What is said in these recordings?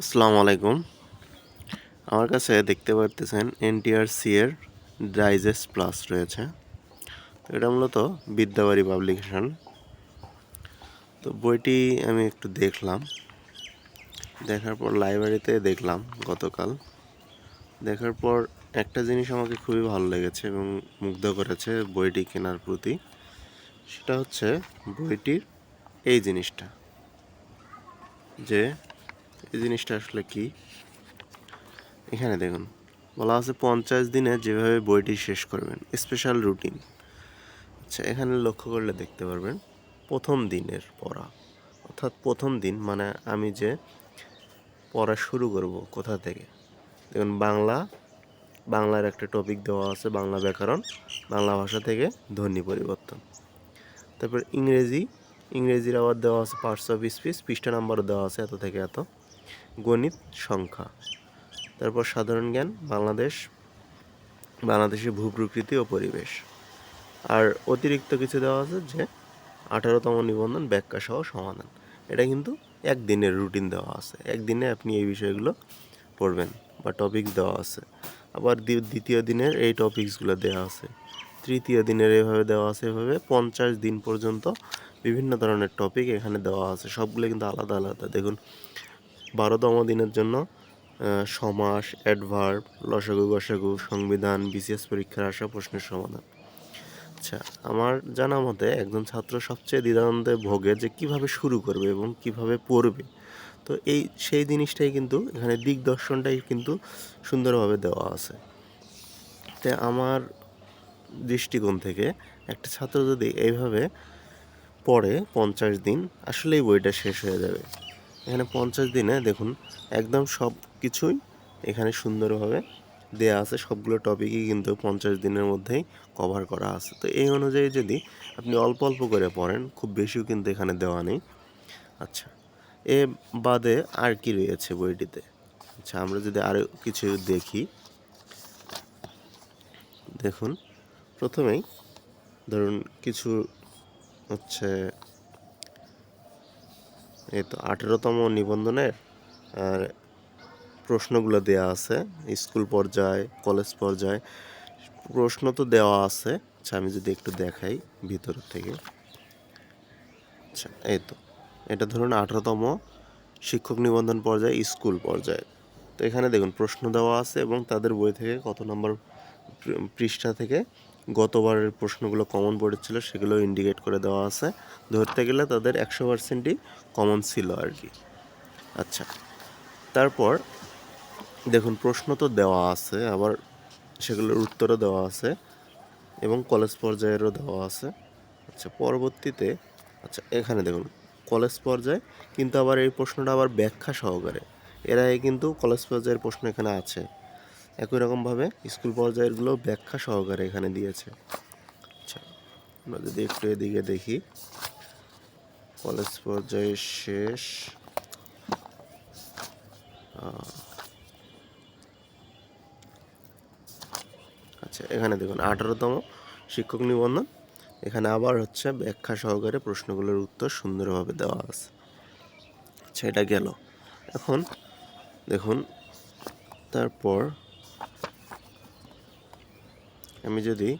আসসালামু আলাইকুম। আমার কাছে দেখতে পারতেছেন এনটিআরসি এর ডাইজেস্ট প্লাস রয়েছে। তো এটা মূলত বিদ্যাবাড়ি পাবলিকেশন তো বইটি আমি একটু দেখলাম। দেখার পর লাইব্রেরিতে দেখলাম গতকাল। দেখার পর একটা জিনিস আমাকে খুবই ভালো লেগেছে এবং মুগ্ধ করেছে বইটি কেনার প্রতি। সেটা হচ্ছে বইটির এই জিনিসটা। যে এই জিনিসটা আসলে কি? এখানে দেখুন, বলা আছে পঞ্চাশ দিনে যেভাবে বইটি শেষ করবেন স্পেশাল রুটিন আচ্ছা এখানে লক্ষ্য করলে দেখতে পারবেন, প্রথম দিনের পড়া। অর্থাৎ প্রথম দিন মানে আমি যে পড়া শুরু করব কোথা থেকে? দেখুন, বাংলা, বাংলার একটা টপিক দেওয়া আছে, বাংলা ব্যাকরণ, বাংলা ভাষা থেকে ধ্বনি পরিবর্তন। তারপর ইংরেজি, ইংরেজির আবার দেওয়া আছে পার্টস অফ স্পিচ পৃষ্ঠা নাম্বারও দেওয়া আছে এত থেকে এত। গণিত সংখ্যা। তারপর সাধারণ জ্ঞান, বাংলাদেশ, বাংলাদেশের ভূপ্রকৃতি ও পরিবেশ। আর অতিরিক্ত কিছু দেওয়া আছে যে আঠারোতম নিবন্ধন ব্যাখ্যা সহ সমাধান। এটা কিন্তু একদিনের রুটিন দেওয়া আছে। একদিনে আপনি এই বিষয়গুলো পড়বেন বা টপিক দেওয়া আছে। আবার দ্বিতীয় দিনের এই টপিকসগুলো দেওয়া আছে। তৃতীয় দিনের এভাবে দেওয়া আছে, এভাবে পঞ্চাশ দিন পর্যন্ত বিভিন্ন ধরনের টপিক এখানে দেওয়া আছে। সবগুলো কিন্তু আলাদা আলাদা। দেখুন বারোতম দিনের জন্য সমাস অ্যাডভার্ব লসাগু, গসাগু, সংবিধান বিসিএস পরীক্ষার আসা প্রশ্নের সমাধান। আচ্ছা আমার জানা মতে একজন ছাত্র সবচেয়ে দ্বিধাদ্বন্দ্বে ভোগে যে কীভাবে শুরু করবে এবং কীভাবে পড়বে। তো এই, সেই জিনিসটাই কিন্তু এখানে দিগদর্শনটাই কিন্তু সুন্দরভাবে দেওয়া আছে। তাই আমার দৃষ্টিকোণ থেকে একটা ছাত্র যদি এইভাবে পড়ে পঞ্চাশ দিন, আসলেই বইটা শেষ হয়ে যাবে। এখানে পঞ্চাশ দিনে দেখুন, একদম সব কিছুই এখানে সুন্দরভাবে দেয়া আছে। সবগুলো টপিকই কিন্তু পঞ্চাশ দিনের মধ্যেই কভার করা আছে। তো এই অনুযায়ী যদি আপনি অল্প অল্প করে পড়েন, খুব বেশিও কিন্তু এখানে দেওয়া নেই। আচ্ছা এ বাদে আর কি রয়েছে বইটিতে? আচ্ছা আমরা যদি আরও কিছু দেখি। দেখুন, প্রথমেই ধরুন কিছু হচ্ছে এই তো আঠেরোতম নিবন্ধনের, আর প্রশ্নগুলো দেওয়া আছে, স্কুল পর্যায়ে, কলেজ পর্যায়ে, প্রশ্ন তো দেওয়া আছে আচ্ছা আমি যদি একটু দেখাই ভিতর থেকে। আচ্ছা এই তো, এটা ধরুন আঠেরোতম শিক্ষক নিবন্ধন পর্যায়ে, স্কুল পর্যায়ে। তো এখানে দেখুন, প্রশ্ন দেওয়া আছে এবং তাদের বই থেকে কত নম্বর পৃষ্ঠা থেকে গতবারের প্রশ্নগুলো কমন পড়েছিল সেগুলো ইন্ডিকেট করে দেওয়া আছে। ধরতে গেলে তাদের একশো পার্সেন্টই কমন ছিল আর কি। আচ্ছা তারপর দেখুন, প্রশ্ন তো দেওয়া আছে, আবার সেগুলোর উত্তরও দেওয়া আছে, এবং কলেজ পর্যায়েরও দেওয়া আছে। আচ্ছা পরবর্তীতে আচ্ছা এখানে দেখুন কলেজ পর্যায়ে, কিন্তু আবার এই প্রশ্নটা আবার ব্যাখ্যা সহকারে। এর আগে কিন্তু কলেজ পর্যায়ের প্রশ্ন এখানে আছে। একই রকমভাবে স্কুল পর্যায়েরগুলো ব্যাখ্যা সহকারে এখানে দিয়েছে। আচ্ছা আমরা যদি একটু এদিকে দেখি। কলেজ পর্যায়ে শেষ। আচ্ছা এখানে দেখুন, আঠারোতম শিক্ষক নিবন্ধন। এখানে আবার হচ্ছে ব্যাখ্যা সহকারে প্রশ্নগুলোর উত্তর সুন্দরভাবে দেওয়া আছে। আচ্ছা এটা গেল। এখন দেখুন, তারপর আমি যদি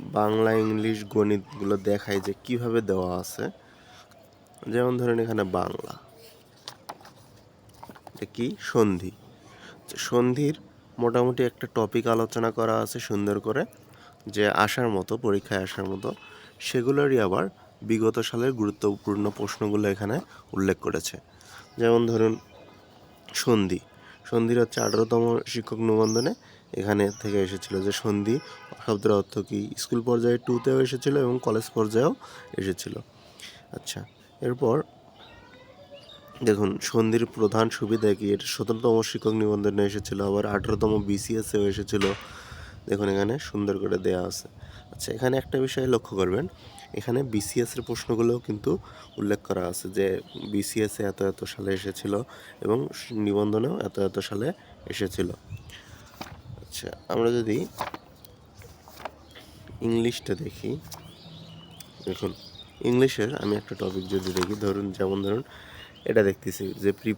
বাংলা, ইংলিশ, গণিতগুলো দেখাই যে কীভাবে দেওয়া আছে, যেমন ধরেন এখানে বাংলা কি? সন্ধি। সন্ধির মোটামুটি একটা টপিক আলোচনা করা আছে সুন্দর করে, যে আসার মতো, পরীক্ষায় আসার মতো, সেগুলোরই আবার বিগত সালের গুরুত্বপূর্ণ প্রশ্নগুলো এখানে উল্লেখ করেছে। যেমন ধরুন, সন্ধি। সন্ধির হচ্ছে আঠারোতম শিক্ষক নিবন্ধনে এখানে থেকে এসেছিল যে সন্ধি, শব্দের অর্থ কী? স্কুল পর্যায়ে টুতেও এসেছিল এবং কলেজ পর্যায়েও এসেছিল। আচ্ছা এরপর দেখুন, সন্ধির প্রধান সুবিধা কি? এটা সতেরোতম শিক্ষক নিবন্ধনে এসেছিল, আবার আঠারোতম বিসিএসেও এসেছিল। দেখুন এখানে সুন্দর করে দেয়া আছে। আচ্ছা এখানে একটা বিষয় লক্ষ্য করবেন। এখানে বিসিএস এর প্রশ্নগুলোও কিন্তু উল্লেখ করা আছে যে বিসিএস এত এত সালে এসেছিল এবং নিবন্ধনেও এত এত সালে এসেছিল। আচ্ছা আমরা যদি ইংলিশটা দেখি। দেখুন, ইংলিশের আমি একটা টপিক যদি দেখি, ধরুন, যেমন ধরুন, এটা দেখতেছি যে প্রি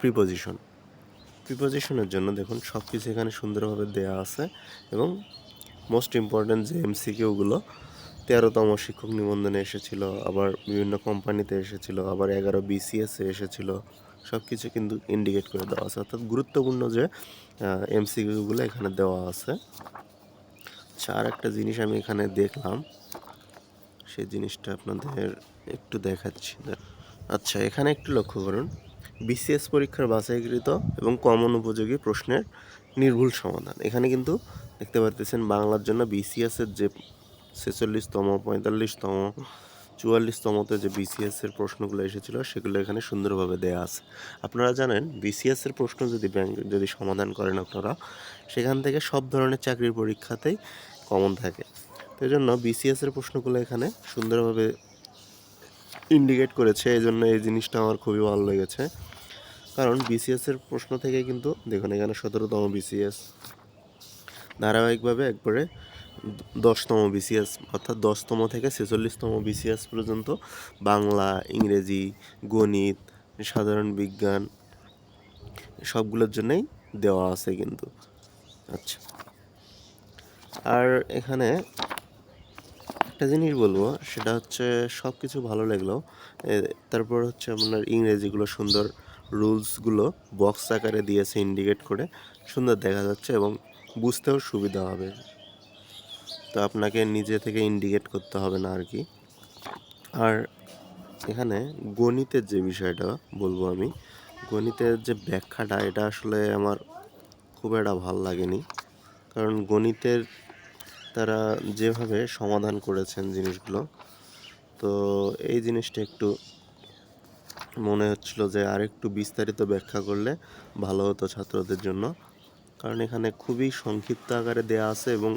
প্রিপোজিশন প্রিপোজিশনের জন্য দেখুন সব কিছু এখানে সুন্দরভাবে দেওয়া আছে এবং মোস্ট ইম্পর্ট্যান্ট যে এমসিকিউগুলো তেরোতম শিক্ষক নিবন্ধনে এসেছিল, আবার বিভিন্ন কোম্পানিতে এসেছিল, আবার এগারো বিসিএসে এসেছিল। সব কিছু কিন্তু ইন্ডিকেট করে দেওয়া আছে। অর্থাৎ গুরুত্বপূর্ণ যে এমসিকিউগুলো এখানে দেওয়া আছে। আচ্ছা আর একটা জিনিস আমি এখানে দেখলাম। সেই জিনিসটা আপনাদের একটু দেখাচ্ছি। আচ্ছা এখানে একটু লক্ষ্য করুন। বিসিএস পরীক্ষার বাছাইকৃত এবং কমন উপযোগী প্রশ্নের নির্ভুল সমাধান। এখানে কিন্তু দেখতে পারতেছেন বাংলার জন্য বিসিএসের যে ছেচল্লিশতম, পঁয়তাল্লিশতম চুয়াল্লিশতমতে যে বিসিএস এর প্রশ্নগুলো এসেছিল, সেগুলো এখানে সুন্দরভাবে দেওয়া আছে। আপনারা জানেন বিসিএস এর প্রশ্ন যদি ব্যাংক, যদি সমাধান করেন আপনারা, সেখান থেকে সব ধরনের চাকরির পরীক্ষাতেই কমন থাকে। তো এই জন্য বিসিএস এর প্রশ্নগুলো এখানে সুন্দরভাবে ইন্ডিকেট করেছে। এই জন্য এই জিনিসটা আমার খুবই ভালো লেগেছে। কারণ বিসিএস এর প্রশ্ন থেকে কিন্তু, দেখুন এখানে সতেরোতম বিসিএস ধারাবাহিকভাবে একবারে দশতম বিসিএস অর্থাৎ দশতম থেকে ছেচল্লিশতম বিসিএস পর্যন্ত বাংলা, ইংরেজি, গণিত, সাধারণ বিজ্ঞান, সবগুলোর জন্যই দেওয়া আছে কিন্তু। আচ্ছা। আর এখানে একটা জিনিস বলব, সেটা হচ্ছে সব কিছু ভালো লাগল। তারপর হচ্ছে আপনার ইংরেজিগুলো সুন্দর রুলসগুলো বক্স আকারে দিয়েছে, ইন্ডিকেট করে সুন্দর দেখা যাচ্ছে এবং বুঝতেও সুবিধা হবে। তো আপনাকে নিজে থেকে ইন্ডিকেট করতে হবে না আর কি। আর এখানে গণিতের যে বিষয়টা বলব আমি, গণিতের যে ব্যাখ্যাটা, এটা আসলে আমার খুব একটা ভালো লাগেনি। কারণ গণিতের তারা যেভাবে সমাধান করেছেন জিনিসগুলো, তো এই জিনিসটা একটু মনে হচ্ছিল যে আরেকটু বিস্তারিত ব্যাখ্যা করলে ভালো হতো ছাত্রদের জন্য। কারণ এখানে খুবই সংক্ষিপ্ত আকারে দেয়া আছে এবং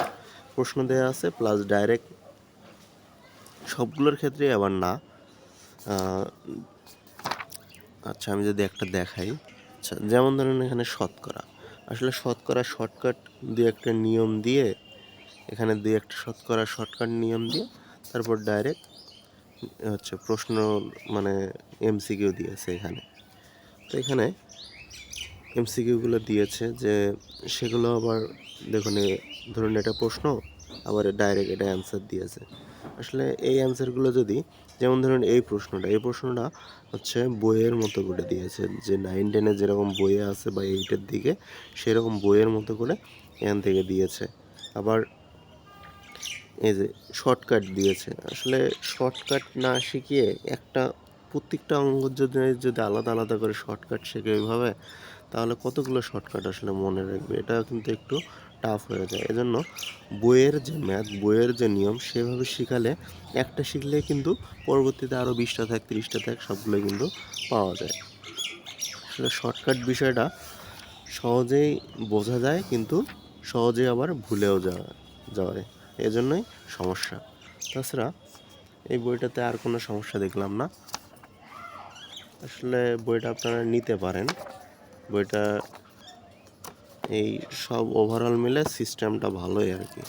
প্রশ্ন দেওয়া আছে প্লাস ডাইরেক্ট সবগুলোর ক্ষেত্রেই আবার না। আচ্ছা আমি যদি একটা দেখাই। আচ্ছা যেমন ধরেন এখানে শতকরা। আসলে শতকরা শর্টকাট দিয়ে একটা নিয়ম দিয়ে, এখানে দু একটা শতকরা শর্টকাট নিয়ম দিয়ে, তারপর ডাইরেক্ট হচ্ছে প্রশ্ন মানে এমসিকিউ দিয়েছে এখানে। তো এখানে এমসিকিউগুলো দিয়েছে যে সেগুলো আবার দেখুন ধরুন এটা প্রশ্ন, আবার ডাইরেক্ট এটা অ্যান্সার দিয়েছে। আসলে এই অ্যান্সারগুলো যদি, যেমন ধরুন এই প্রশ্নটা এই প্রশ্নটা হচ্ছে বইয়ের মতো করে দিয়েছে যে নাইন টেনে যেরকম বইয়ে আছে বা এইটের দিকে, সেরকম বইয়ের মতো করে এখান থেকে দিয়েছে। আবার এই যে শর্টকাট দিয়েছে। আসলে শর্টকাট না শিখিয়ে একটা প্রত্যেকটা অঙ্গ যদি যদি আলাদা আলাদা করে শর্টকাট শেখে ওইভাবে তাহলে কতগুলো শর্টকাট আসলে মনে রাখবে? এটা কিন্তু একটু টাফ হয়ে যায়। এজন্য বইয়ের যে ম্যাথ বইয়ের যে নিয়ম, সেভাবে শিখালে একটা শিখলে কিন্তু পরবর্তীতে আরও বিশটা থাক, তিরিশটা থাক সবগুলো কিন্তু পাওয়া যায়। আসলে শর্টকাট বিষয়টা সহজেই বোঝা যায়, কিন্তু সহজেই আবার ভুলেও যাওয়া যায় এজন্যই সমস্যা। তাছাড়া এই বইটাতে আর কোনো সমস্যা দেখলাম না। আসলে বইটা আপনারা নিতে পারেন। বইটা এই সব ওভারঅল মিলে সিস্টেমটা ভালোই আর কি।